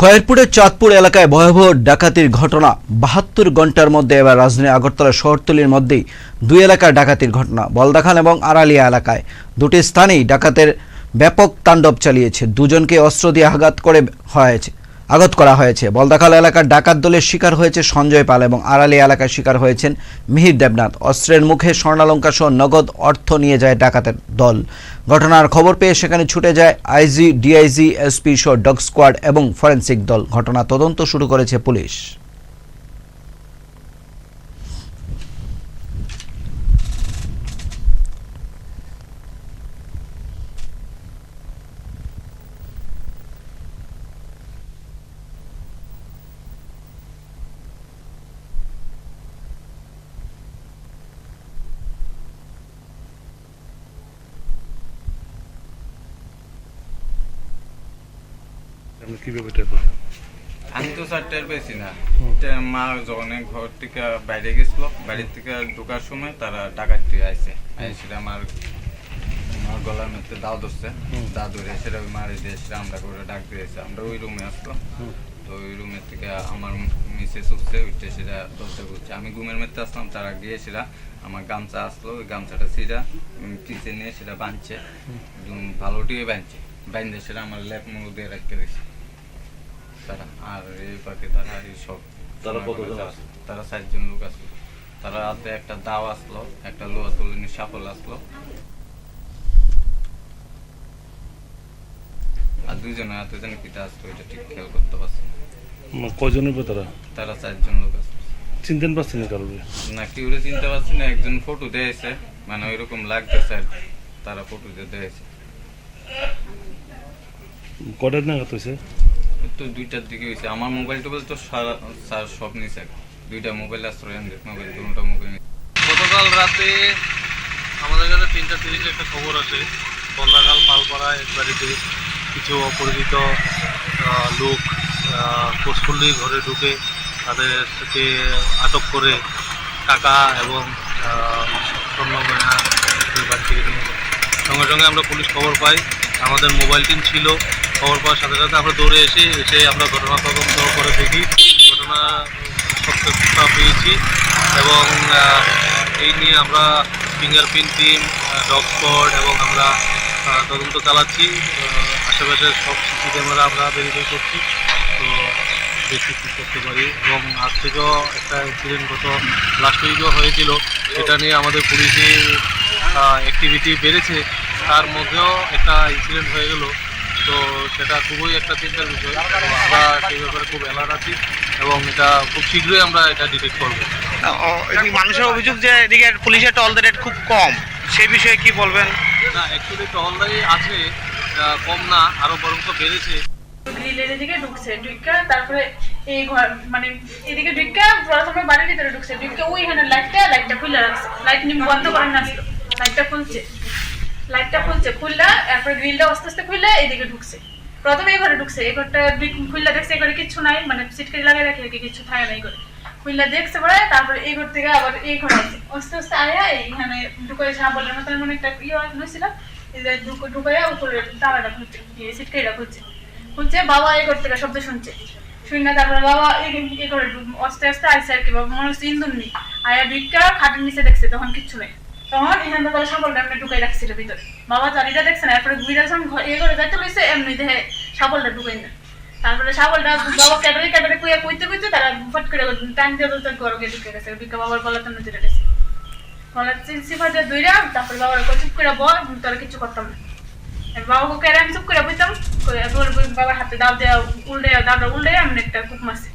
খয়েরপুরের চাঁদপুর এলাকায় ভয়াবহ ডাকাতির ঘটনা। বাহাত্তর ঘণ্টার মধ্যে এবার রাজধানী আগরতলা শহরতলির মধ্যেই দুই এলাকার ডাকাতির ঘটনা। বলদাখান এবং আড়ালিয়া এলাকায় দুটি স্থানেই ডাকাতের ব্যাপক তাণ্ডব চালিয়েছে। দুজনকে অস্ত্র দিয়ে আঘাত করে হয়েছে। আঘাত করা হয়েছে। বলদাখাল এলাকার ডাকাত দলের শিকার হয়েছে সঞ্জয় পাল এবং আড়ালি এলাকার শিকার হয়েছেন মিহির দেবনাথ। অস্ত্রের মুখে স্বর্ণালঙ্কা সহ নগদ অর্থ নিয়ে যায় ডাকাতের দল। ঘটনার খবর পেয়ে সেখানে ছুটে যায় আইজি, ডিআইজি, এসপি সহ ডগ স্কোয়াড এবং ফরেন্সিক দল। ঘটনা তদন্ত শুরু করেছে পুলিশ। আপনি কীভাবে টের পেলেন? আমি তো স্যার টের পেয়েছি না। মা যখন ঘর থেকে বাইরে গেছিল বাড়ির থেকে ঢোকার সময় তারা ডাকাতি আইছে। আইসে আমার আমার গলার মধ্যে দাও ধরছে। দা ধরে সেটা মারে দিয়ে সেটা আমরা করে ডাক দিয়েছে আমরা ওই রুমে আসলো। তো ওই রুমের থেকে আমার মিসেস উঠছে উঠছে সেটা দরজা করছে আমি ঘুমের মধ্যে আসলাম তারা গিয়ে সেটা আমার গামছা আসলো। ওই গামছাটা সিরা নিয়ে সেটা বাঁধছে। একদম ভালো দিয়ে বাঁধছে। সেটা আমার দিয়ে রাখতে দিয়েছে। তারা আর এই পাখি তারা এই সব তারা কতজন আছে? তারা চারজন লোক আসলো তারা হাতে একটা দাও আসলো একটা লোহা তুলিনি আসলো। আর দুজনে হাতে জানি কিটা আসলো এটা ঠিক খেয়াল করতে পারছি কয়জন তারা? তারা চারজন লোক আসলো চিনতেন পারছেন না কারোর না কেউ চিনতে পারছি না একজন ফটো দিয়েছে মানে ওইরকম লাগতেছে আর তারা ফটো দিয়ে দিয়েছে। কটার নাগাদ হয়েছে? তো দুইটার দিকে হয়েছে। আমার মোবাইল টোবাইল তো সারা স্যার সব নিছে। দুইটা মোবাইল আসলো অ্যান্ড্রয়েড মোবাইল দুটো মোবাইল গতকাল রাতে আমাদের কাছে তিনটা তিরিশে একটা খবর আছে। বন্দাকাল পালপাড়া এক বাড়িতে কিছু অপরিচিত লোক কোষপল্লী ঘরে ঢুকে তাদেরকে আটক করে টাকা এবং আহ, স্বর্ণ গয়না ওই বাড়ি থেকে নিয়ে সঙ্গে সঙ্গে আমরা পুলিশ খবর পাই। আমাদের মোবাইল টিম ছিল। খবর পাওয়ার সাথে সাথে আমরা দৌড়ে এসে এসে আমরা ঘটনা তদন্ত করে দেখি। ঘটনা সত্যতা পেয়েছি এবং এই নিয়ে আমরা ফিঙ্গারপ্রিন্ট টিম ডগ স্কোয়াড এবং আমরা তদন্ত চালাচ্ছি। আশেপাশের সব সিসি ক্যামেরা আমরা ভেরিফাই করছি। তো দেখি কী করতে পারি। এবং আজ থেকেও একটা ইনসিডেন্ট গত লাস্ট উইকও হয়েছিল। এটা নিয়ে আমাদের পুলিশের অ্যাক্টিভিটি বেড়েছে। তার মধ্যেও একটা ইনসিডেন্ট হয়ে গেল। তো সেটা খুবই একটা চিন্তার বিষয়। আমরা সেই ব্যাপারে খুব অ্যালার্ট আছি এবং এটা খুব শীঘ্রই আমরা এটা ডিটেক্ট করব। মানুষের অভিযোগ যে এদিকে পুলিশের টল রেট খুব কম। সেই বিষয়ে কি বলবেন? না অ্যাকচুয়ালি টহলদারি আছে কম না আরও বরং তো বেড়েছে। গ্রিলের এদিকে ঢুকছে ঢুকা তারপরে এই ঘর মানে এদিকে ঢুকা প্রথমে বাড়ির ভিতরে ঢুকছে ঢুকে ওইখানে লাইটটা লাইটটা খুলে রাখছে। লাইট বন্ধ করে না লাইটটা খুলছে। লাইটটা খুলছে, খুললা, তারপরে গ্রিলটা আস্তে আস্তে খুললে, এদিকে ঢুকছে। প্রথমে এই ঘরে ঢুকছে, এই ঘরটা খুললা দেখছে, এই ঘরে কিচ্ছু নাই মানে সিটকে লাগিয়ে রাখে কি কিছু থাকে না এই ঘরে। খুললা দেখছে পরে, তারপরে এই ঘর থেকে আবার এই ঘরে আছে আস্তে আস্তে আয়া, এইখানে ঢুকে সাবলের মতন মানে একটা ইয়ে হয়েছিল, এই যে ঢুকে ঢুকে উপরে তালাটা খুলছে সিটকাইটা খুলছে। খুলছে, বাবা এই ঘর থেকে শব্দ শুনছে। শুনে তারপরে বাবা এই করে আস্তে আস্তে আইসে আর কি, বাবা মনে হচ্ছে ইন্দুর নেই। আয়া ভিক্ষা, খাটের নিচে দেখছে, তখন কিচ্ছু নেই। তখন এখান থেকে সাবলটা এমনি ঢুকাই রাখছিল ভিতরে। বাবা চারিটা দেখছে না, এরপরে ঘুরে যখন ঘ- করে যাইতে লইছে এমনি দেখে সাবলটা ঢুকাই না। তারপরে সাবলটা বাবা ক্যাটারে ক্যাটারে কুইয়া কুইতে কুইতে তারা ফট করে টান দিয়ে তো ঘরে গিয়ে ঢুকে গেছে। ভিক্ষা বাবার গলা তো নজরে গেছে। গলা সিফা দিয়ে দুইরা তারপরে বাবার চুপ করে বল তোরা কিছু করতাম না। বাবাকে আমি চুপ করে বইতাম বাবার হাতে দাও দেওয়া উল্টে দাওটা উল্টে আমি একটা কুক মারছি